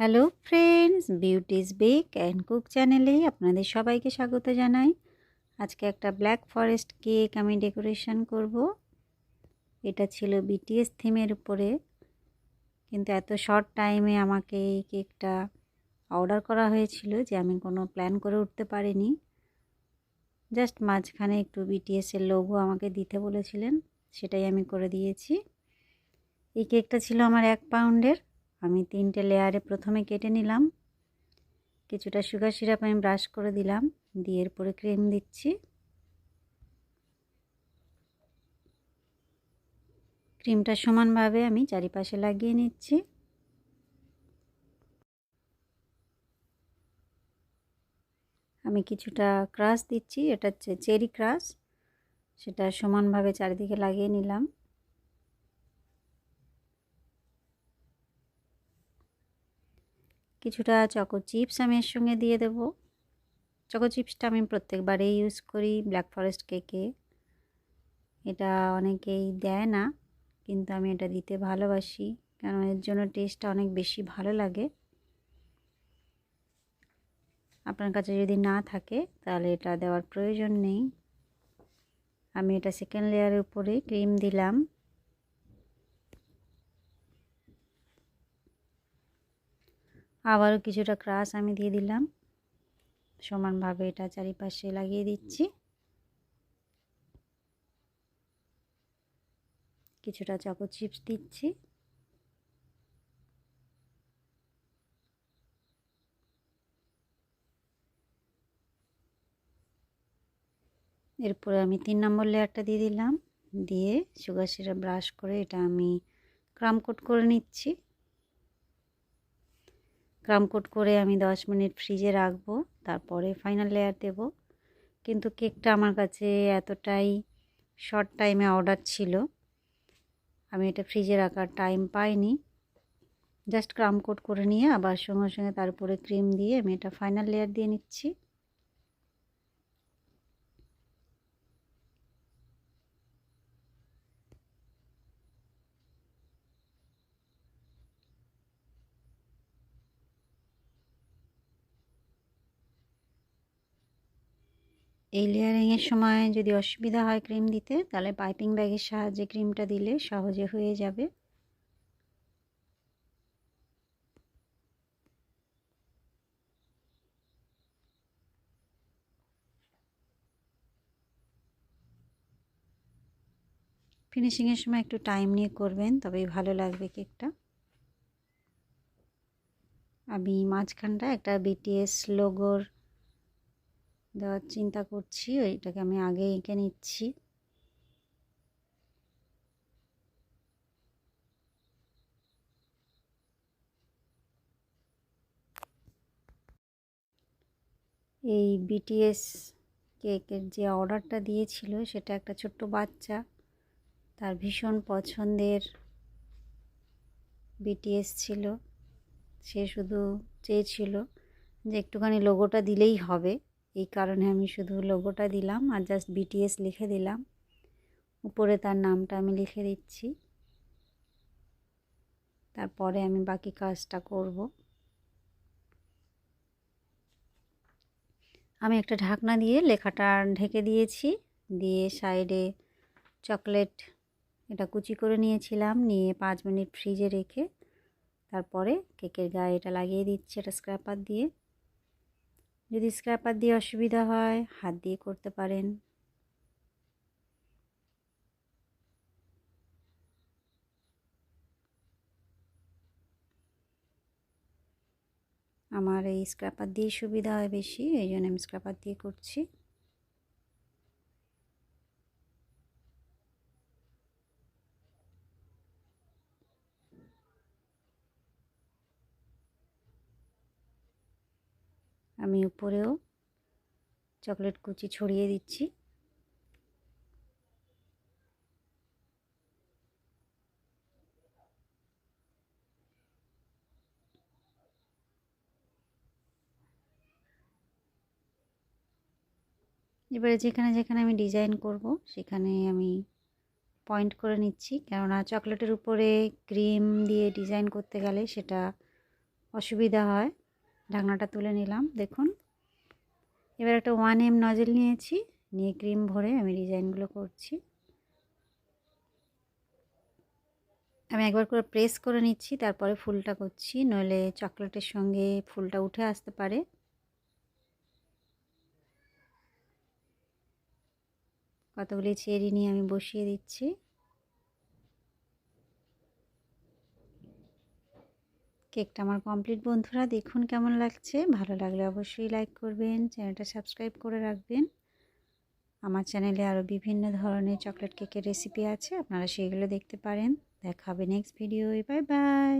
Hello friends Beauty's bake and cook চ্যানেলে আপনাদের সবাইকে স্বাগত জানাই। আজকে একটা ব্ল্যাক ফরেস্ট কেক আমি ডেকোরেশন করব। এটা ছিল বিটিএস থিমের উপরে। কিন্তু এত শর্ট টাইমে আমাকে এই কেকটা অর্ডার করা হয়েছিল যে আমি কোনো প্ল্যান করে উঠতে পারিনি। জাস্ট মাঝখানে একটু বিটিএসের লোগো আমাকে দিতে বলেছিলেন, সেটাই আমি করে দিয়েছি। এই কেকটা ছিল আমার এক পাউন্ডের। আমি তিনটে লেয়ারে প্রথমে কেটে নিলাম। কিছুটা সুগার সিরাপ আমি ব্রাশ করে দিলাম। দিয়ে এরপরে ক্রিম দিচ্ছি। ক্রিমটা সমানভাবে আমি চারিপাশে লাগিয়ে নিচ্ছি। আমি কিছুটা ক্রাশ দিচ্ছি। এটা হচ্ছে চেরি ক্রাশ। সেটা সমানভাবে চারিদিকে লাগিয়ে নিলাম। কিছুটা চকো চিপস আমি এর সঙ্গে দিয়ে দেব। চকো চিপসটা আমি প্রত্যেকবারেই ইউজ করি ব্ল্যাক ফরেস্ট কেকে এটা অনেকেই দেয় না, কিন্তু আমি এটা দিতে ভালোবাসি, কারণ এর জন্য টেস্টটা অনেক বেশি ভালো লাগে। আপনার কাছে যদি না থাকে, তাহলে এটা দেওয়ার প্রয়োজন নেই। আমি এটা সেকেন্ড লেয়ারের উপরে ক্রিম দিলাম। আবারও কিছুটা ক্রাশ আমি দিয়ে দিলাম। সমানভাবে এটা চারিপাশে লাগিয়ে দিচ্ছি। কিছুটা চকো চিপস দিচ্ছি। এরপরে আমি তিন নম্বর লেয়ারটা দিয়ে দিলাম। দিয়ে সুগার সিরাপ ব্রাশ করে এটা আমি ক্রাম কোট করে নিচ্ছি। কোট করে আমি দশ মিনিট ফ্রিজে রাখব, তারপরে ফাইনাল লেয়ার দেব। কিন্তু কেকটা আমার কাছে এতটাই শর্ট টাইমে অর্ডার ছিল, আমি এটা ফ্রিজে রাখার টাইম পাইনি। জাস্ট কোট করে নিয়ে আবার সঙ্গে সঙ্গে তারপরে ক্রিম দিয়ে আমি এটা ফাইনাল লেয়ার দিয়ে নিচ্ছি। এই লেয়ারিংয়ের সময় যদি অসুবিধা হয় ক্রিম দিতে, তাহলে পাইপিং ব্যাগের সাহায্যে ক্রিমটা দিলে সহজে হয়ে যাবে। ফিনিশিংয়ের সময় একটু টাইম নিয়ে করবেন, তবেই ভালো লাগবে কেকটা আমি মাঝখানটা একটা বিটিএস লোগোর দেওয়ার চিন্তা করছি, ওইটাকে আমি আগে এঁকে নিচ্ছি। এই বিটিএস কেকের যে অর্ডারটা দিয়েছিল, সেটা একটা ছোট্ট বাচ্চা, তার ভীষণ পছন্দের বিটিএস ছিল। সে শুধু চেয়েছিল যে একটুখানি লোগোটা দিলেই হবে। এই কারণে আমি শুধু লোগোটা দিলাম আর জাস্ট বিটিএস লিখে দিলাম। উপরে তার নামটা আমি লিখে দিচ্ছি। তারপরে আমি বাকি কাজটা করব। আমি একটা ঢাকনা দিয়ে লেখাটা ঢেকে দিয়েছি। দিয়ে সাইডে চকলেট এটা কুচি করে নিয়েছিলাম, নিয়ে পাঁচ মিনিট ফ্রিজে রেখে তারপরে কেকের গায়ে এটা লাগিয়ে দিচ্ছি এটা স্ক্র্যাপার দিয়ে। যদি স্ক্র্যাপার দিয়ে অসুবিধা হয়, হাত দিয়ে করতে পারেন। আমার এই স্ক্র্যাপার দিয়ে সুবিধা হয় বেশি, এই জন্য আমি স্ক্র্যাপার দিয়ে করছি। আমি উপরেও চকলেট কুচি ছড়িয়ে দিচ্ছি। এবারে যেখানে যেখানে আমি ডিজাইন করব, সেখানে আমি পয়েন্ট করে নিচ্ছি। কেননা চকলেটের উপরে ক্রিম দিয়ে ডিজাইন করতে গেলে সেটা অসুবিধা হয়। ঢাকনাটা তুলে নিলাম, দেখুন। এবার একটা ওয়ান এম নজেল নিয়েছি, নিয়ে ক্রিম ভরে আমি ডিজাইনগুলো করছি। আমি একবার করে প্রেস করে নিচ্ছি, তারপরে ফুলটা করছি, নইলে চকলেটের সঙ্গে ফুলটা উঠে আসতে পারে। কতগুলি চেরি নিয়ে আমি বসিয়ে দিচ্ছি। কেকটা আমার কমপ্লিট। বন্ধুরা, দেখুন কেমন লাগছে। ভালো লাগলে অবশ্যই লাইক করবেন, চ্যানেলটা সাবস্ক্রাইব করে রাখবেন। আমার চ্যানেলে আরও বিভিন্ন ধরনের চকলেট কেকের রেসিপি আছে, আপনারা সেইগুলো দেখতে পারেন। দেখা হবে নেক্সট ভিডিও বাই বাই